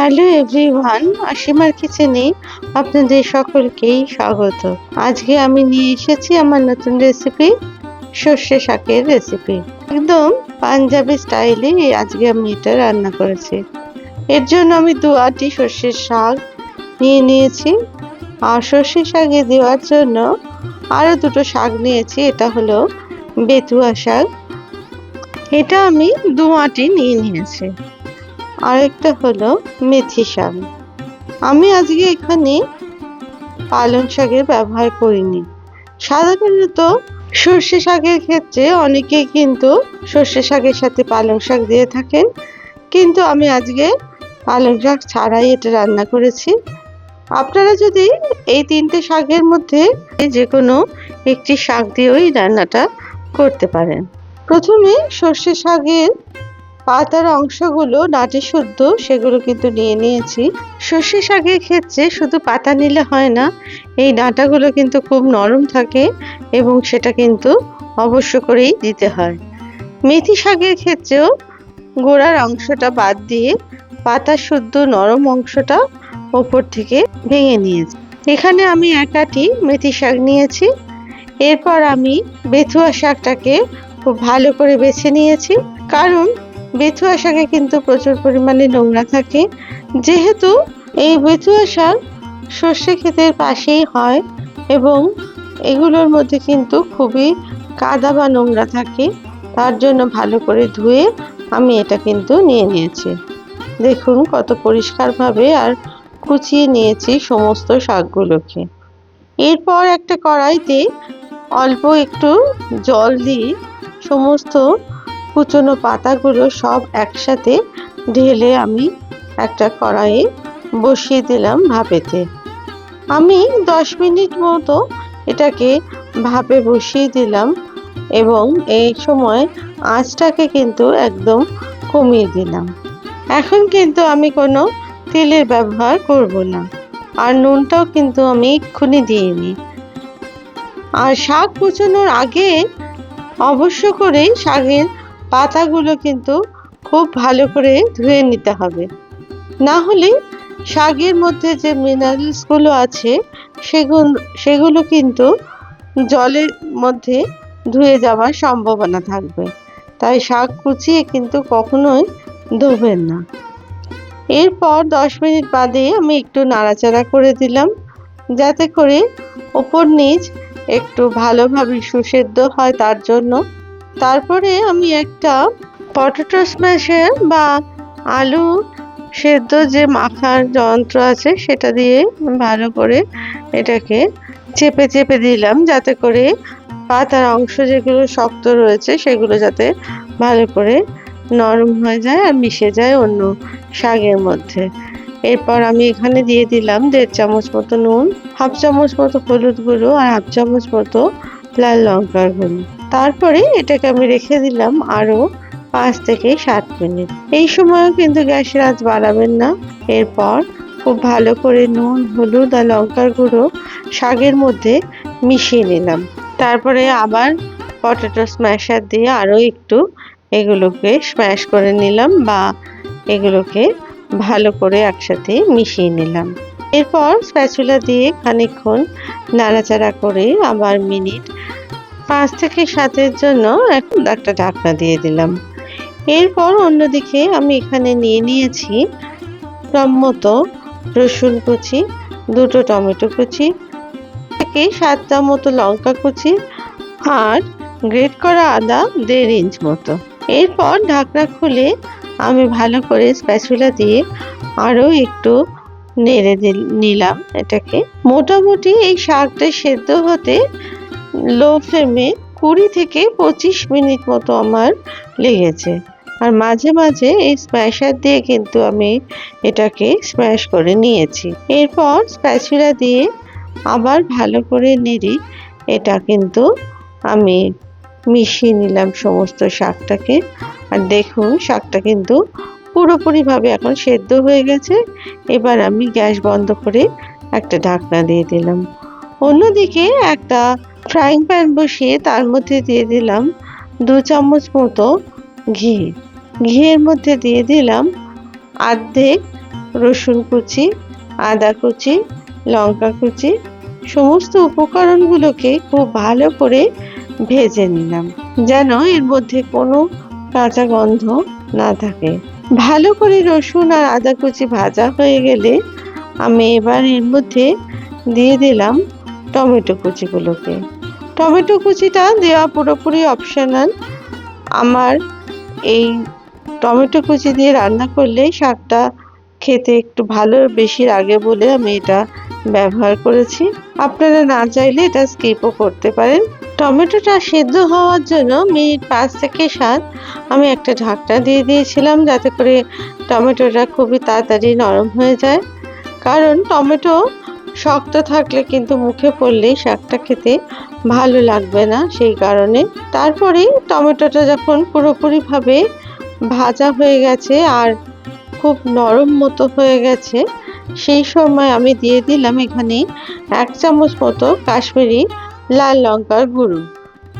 Hello everyone অসীমার কিচেনে আপনাদের সকলকেই স্বাগত। আজকে আমি নিয়ে এসেছি আমার নতুন রেসিপি সর্ষে শাকের রেসিপি একদম পাঞ্জাবি স্টাইলে আজকে আমি এটা রান্না করেছি। এর জন্য আমি দু আটি সর্ষের শাক নিয়ে নিয়েছি। আর সর্ষে শাকে দেওয়ার জন্য আরও দুটো শাক নিয়েছি, এটা হলো বেতুয়া শাক। এটা আমি দু আটি নিয়ে নিয়েছি। আরেকটা হলো মেথি শাক। আমি আজকে এখানে পালং শাকের ব্যবহার করিনি। সাধারণত সর্ষে শাকের ক্ষেত্রে অনেকেই কিন্তু সর্ষে শাকের সাথে পালং শাক দিয়ে থাকেন। কিন্তু আমি আজকে পালং শাক ছাড়াই এটা রান্না করেছি। আপনারা যদি এই তিনটে শাকের মধ্যে যে কোনো একটি শাক দিয়েও এই রান্নাটা করতে পারেন। প্রথমে সর্ষে শাকের পাতার অংশগুলো নাটি শুদ্ধ, সেগুলো কিন্তু নিয়ে নিয়েছি। সর্ষে শাকের ক্ষেত্রে শুধু পাতা নিলে হয় না, এই ডাঁটাগুলো কিন্তু খুব নরম থাকে এবং সেটা কিন্তু অবশ্য করেই দিতে হয়। মেথি শাকের ক্ষেত্রেও গোড়ার অংশটা বাদ দিয়ে পাতা শুদ্ধ নরম অংশটা ওপর থেকে ভেঙে নিয়েছি। এখানে আমি একাটি মেথি শাক নিয়েছি। এরপর আমি বেথুয়া শাকটাকে খুব ভালো করে বেছে নিয়েছি। কারণ বেথুয়া শাকে কিন্তু প্রচুর পরিমাণে নোংরা থাকে। যেহেতু এই বেথুয়া শাক সর্ষে ক্ষেতের পাশেই হয় এবং এগুলোর মধ্যে কিন্তু খুবই কাদা বা নোংরা থাকে, তার জন্য ভালো করে ধুয়ে আমি এটা কিন্তু নিয়ে নিয়েছি। দেখুন কত পরিষ্কারভাবে আর কুচিয়ে নিয়েছি সমস্ত শাকগুলোকে। এরপর একটা কড়াইতে অল্প একটু জল দিয়ে সমস্ত কুচনো পাতাগুলো সব একসাথে ঢেলে আমি একটা কড়াইয়ে বসিয়ে দিলাম ভাপেতে। আমি দশ মিনিট মতো এটাকে ভাপে বসিয়ে দিলাম এবং এই সময় আঁচটাকে কিন্তু একদম কমিয়ে দিলাম। এখন কিন্তু আমি কোনো তেলের ব্যবহার করব না আর নুনটাও কিন্তু আমি এক্ষুনি দিইনি আর শাক কুচোনোর আগে অবশ্য করেই শাকের পাতাগুলো কিন্তু খুব ভালো করে ধুয়ে নিতে হবে। না হলে শাকের মধ্যে যে মিনারেলসগুলো আছে সেগুলো সেগুলো কিন্তু জলের মধ্যে ধুয়ে যাওয়ার সম্ভাবনা থাকবে। তাই শাক কুচিয়ে কিন্তু কখনোই ধোবেন না। এরপর দশ মিনিট বাদে আমি একটু নাড়াচাড়া করে দিলাম, যাতে করে ওপর নিচ একটু ভালোভাবে সুসেদ্ধ হয় তার জন্য। তারপরে আমি একটা পটেটো স্ম্যাশার বা আলু সেদ্ধ যে মাখার যন্ত্র আছে, সেটা দিয়ে ভালো করে এটাকে চেপে চেপে দিলাম যাতে করে পাতার অংশ যেগুলো শক্ত রয়েছে, সেগুলো যাতে ভালো করে নরম হয়ে যায় আর মিশে যায় অন্য শাকের মধ্যে। এরপর আমি এখানে দিয়ে দিলাম দেড় চামচ মতো নুন, হাফ চামচ মতো হলুদ গুঁড়ো আর হাফ চামচ মতো লাল লঙ্কার গুঁড়ো তারপরে এটাকে আমি রেখে দিলাম আরও পাঁচ থেকে সাত মিনিট। এই সময়ও কিন্তু গ্যাসের আঁচ বাড়াবেন না। এরপর খুব ভালো করে নুন, হলুদ আর লঙ্কার গুঁড়ো শাকের মধ্যে মিশিয়ে নিলাম। তারপরে আবার পটেটো স্ম্যাশার দিয়ে আরও একটু এগুলোকে স্ম্যাশ করে নিলাম বা এগুলোকে ভালো করে একসাথে মিশিয়ে নিলাম। এরপর স্প্যাচুলা দিয়ে খানিকক্ষণ নাড়াচাড়া করে আবার মিনিট পাঁচ থেকে সাতের জন্য এখন একটা ঢাকনা দিয়ে দিলাম। এরপর অন্যদিকে আমি এখানে নিয়ে নিয়েছি মতো রসুন কুচি, দুটো টমেটো কুচি, থেকে সাতটা মতো লঙ্কা কুচি আর গ্রেট করা আদা দেড় ইঞ্চ মতো। এরপর ঢাকনা খুলে আমি ভালো করে স্প্যাচুলা দিয়ে আরও একটু নেড়ে দিল নিলাম এটাকে। মোটামুটি এই শাকটা সেদ্ধ হতে লো ফ্লেমে কুড়ি থেকে পঁচিশ মিনিট মতো আমার লেগেছে। আর মাঝে মাঝে এই স্ম্যাশার দিয়ে কিন্তু আমি এটাকে স্ম্যাশ করে নিয়েছি। এরপর স্প্যাচুলা দিয়ে আবার ভালো করে নেড়ে এটা কিন্তু আমি মিশিয়ে নিলাম সমস্ত শাকটাকে। আর দেখুন, শাকটা কিন্তু পুরোপুরিভাবে এখন সেদ্ধ হয়ে গেছে। এবার আমি গ্যাস বন্ধ করে একটা ঢাকনা দিয়ে দিলাম। অন্যদিকে একটা ফ্রাইং প্যান বসিয়ে তার মধ্যে দিয়ে দিলাম দু চামচ মতো ঘি। ঘিয়ের মধ্যে দিয়ে দিলাম আর্ধেক রসুন কুচি, আদা কুচি, লঙ্কা কুচি, সমস্ত উপকরণগুলোকে খুব ভালো করে ভেজে নিলাম, যেন এর মধ্যে কোনো কাঁচা গন্ধ না থাকে। ভালো করে রসুন আর আদা কুচি ভাজা হয়ে গেলে আমি এবার এর মধ্যে দিয়ে দিলাম টমেটো কুচিগুলোকে। টমেটো কুচিটা দেওয়া পুরোপুরি অপশনাল আমার এই টমেটো কুচি দিয়ে রান্না করলে শাকটা খেতে একটু ভালো বেশি লাগে বলে আমি এটা ব্যবহার করেছি। আপনারা না চাইলে এটা স্কিপও করতে পারেন। টমেটোটা সেদ্ধ হওয়ার জন্য মিনিট পাঁচ থেকে সাত আমি একটা ঢাকনা দিয়ে দিয়েছিলাম যাতে করে টমেটোটা খুবই তাড়াতাড়ি নরম হয়ে যায়। কারণ টমেটো শক্ত থাকলে কিন্তু মুখে পড়লেই শাকটা খেতে ভালো লাগবে না সেই কারণে। তারপরেই টমেটোটা যখন পুরোপুরিভাবে ভাজা হয়ে গেছে আর খুব নরম মতো হয়ে গেছে, সেই সময় আমি দিয়ে দিলাম এখানে এক চামচ মতো কাশ্মীরি লাল লঙ্কার গুঁড়ো।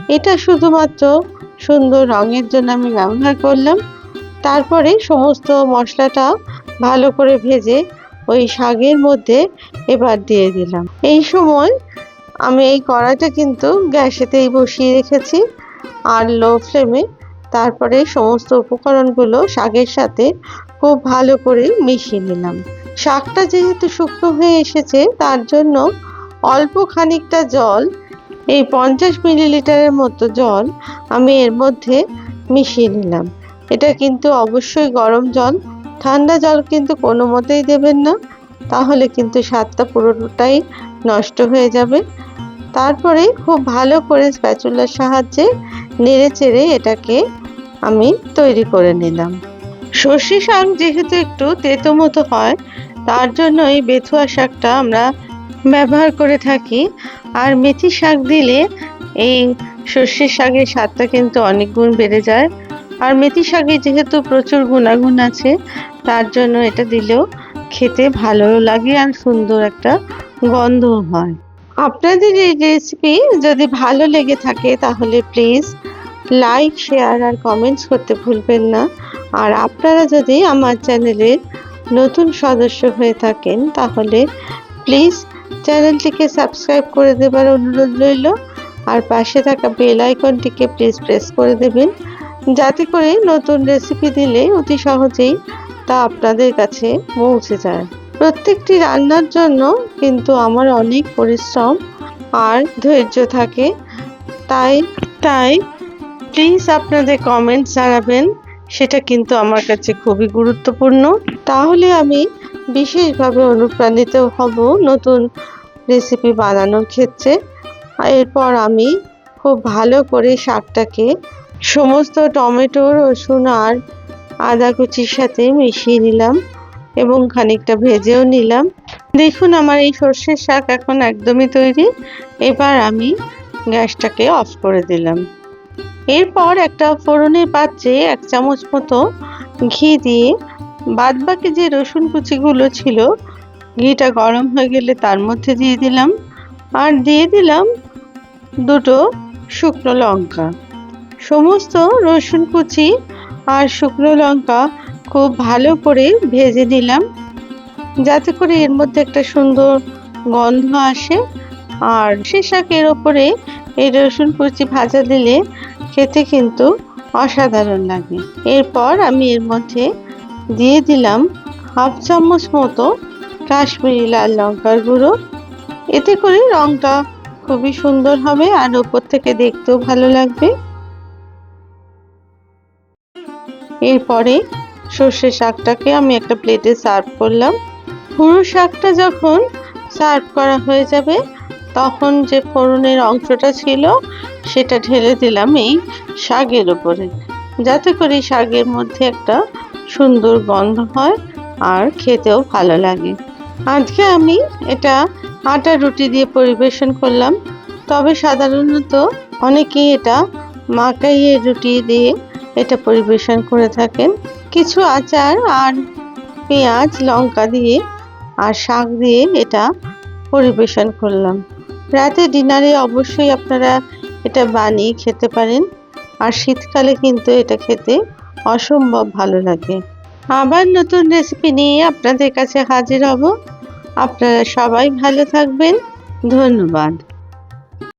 এটা শুধুমাত্র সুন্দর রঙের জন্য আমি ব্যবহার করলাম। তারপরে সমস্ত মশলাটা ভালো করে ভেজে ওই শাকের মধ্যে এবার দিয়ে দিলাম। এই সময় আমি এই কড়াইটা কিন্তু গ্যাসেতেই বসিয়ে রেখেছি আর লো ফ্লেমে। তারপরে সমস্ত উপকরণগুলো শাকের সাথে খুব ভালো করে মিশিয়ে নিলাম। শাকটা যেহেতু শুকনো হয়ে এসেছে, তার জন্য অল্প খানিকটা জল এই পঞ্চাশ মিলিলিটারের মতো জল আমি এর মধ্যে মিশিয়ে নিলাম। এটা কিন্তু অবশ্যই গরম জল। ঠান্ডা জল কিন্তু কোনো মতেই দেবেন না। তাহলে কিন্তু স্বাদটা পুরোটাই নষ্ট হয়ে যাবে। তারপরে খুব ভালো করে স্প্যাচুলার সাহায্যে নেড়ে চেড়ে এটাকে আমি তৈরি করে নিলাম। সর্ষে শাক যেহেতু একটু তেতো মতো হয়, তার জন্য এই বেথুয়া শাকটা আমরা ব্যবহার করে থাকি। আর মেথি শাক দিলে এই সর্ষের শাকের স্বাদটা কিন্তু অনেক গুণ বেড়ে যায়। আর মেথি শাকে যেহেতু প্রচুর গুণাগুণ আছে, তার জন্য এটা দিলেও খেতে ভালো লাগে আর সুন্দর একটা গন্ধ হয়। আপনাদের এই রেসিপি যদি ভালো লেগে থাকে তাহলে প্লিজ লাইক শেয়ার আর কমেন্টস করতে ভুলবেন না। আর আপনারা যদি আমার চ্যানেলের নতুন সদস্য হয়ে থাকেন তাহলে প্লিজ চ্যানেলটিকে সাবস্ক্রাইব করে দেবার অনুরোধ রইল, আর পাশে থাকা বেল আইকনটিকে প্লিজ প্রেস করে দেবেন, যাতে করে নতুন রেসিপি দিলে অতি সহজেই তা আপনাদের কাছে পৌঁছে যায়। প্রত্যেকটি রান্নার জন্য কিন্তু আমার অনেক পরিশ্রম আর ধৈর্য থাকে, তাই তাই প্লিজ আপনাদের কমেন্টস জানাবেন সেটা কিন্তু আমার কাছে খুবই গুরুত্বপূর্ণ। তাহলে আমি বিশেষভাবে অনুপ্রাণিত হব নতুন রেসিপি বানানোর ক্ষেত্রে। এরপর আমি খুব ভালো করে শাকটাকে সমস্ত টমেটো, রসুন আর আদা কুচির সাথে মিশিয়ে নিলাম এবং খানিকটা ভেজেও নিলাম। দেখুন আমার এই সর্ষের শাক এখন একদমই তৈরি। এবার আমি গ্যাসটাকে অফ করে দিলাম। এরপর একটা ফোড়নের পাত্রে এক চামচ মতো ঘি দিয়ে বাদবাকি যে রসুন কুচিগুলো ছিল, ঘিটা গরম হয়ে গেলে তার মধ্যে দিয়ে দিলাম। আর দিয়ে দিলাম দুটো শুকনো লঙ্কা। সমস্ত রসুন কুচি আর শুকনো লঙ্কা খুব ভালো করে ভেজে নিলাম, যাতে করে এর মধ্যে একটা সুন্দর গন্ধ আসে। আর সে শাকের ওপরে এই রসুন কুচি ভাজা দিলে খেতে কিন্তু অসাধারণ লাগে। এরপর আমি এর মধ্যে দিয়ে দিলাম হাফ চামচ মতো কাশ্মীরি লাল লঙ্কার গুঁড়ো। এতে করে রংটা খুবই সুন্দর হবে আর ওপর থেকে দেখতেও ভালো লাগবে। এরপরে সর্ষে শাকটাকে আমি একটা প্লেটে সার্ভ করলাম। পুরো শাকটা যখন সার্ভ করা হয়ে যাবে তখন যে ফোড়নের অংশটা ছিল, সেটা ঢেলে দিলাম এই শাকের উপরে। যাতে করে শাকের মধ্যে একটা সুন্দর গন্ধ হয় আর খেতেও ভালো লাগে। আজকে আমি এটা আটা রুটি দিয়ে পরিবেশন করলাম। তবে সাধারণত অনেকেই এটা মাকাইয়ের রুটি দিয়ে এটা পরিবেশন করে থাকেন। কিছু আচার আর পেঁয়াজ, লঙ্কা দিয়ে আর শাক দিয়ে এটা পরিবেশন করলাম। রাতে ডিনারে অবশ্যই আপনারা এটা বানিয়ে খেতে পারেন। আর শীতকালে কিন্তু এটা খেতে অসম্ভব ভালো লাগে। আবার নতুন রেসিপি নিয়ে আপনাদের কাছে হাজির হব। আপনারা সবাই ভালো থাকবেন। ধন্যবাদ।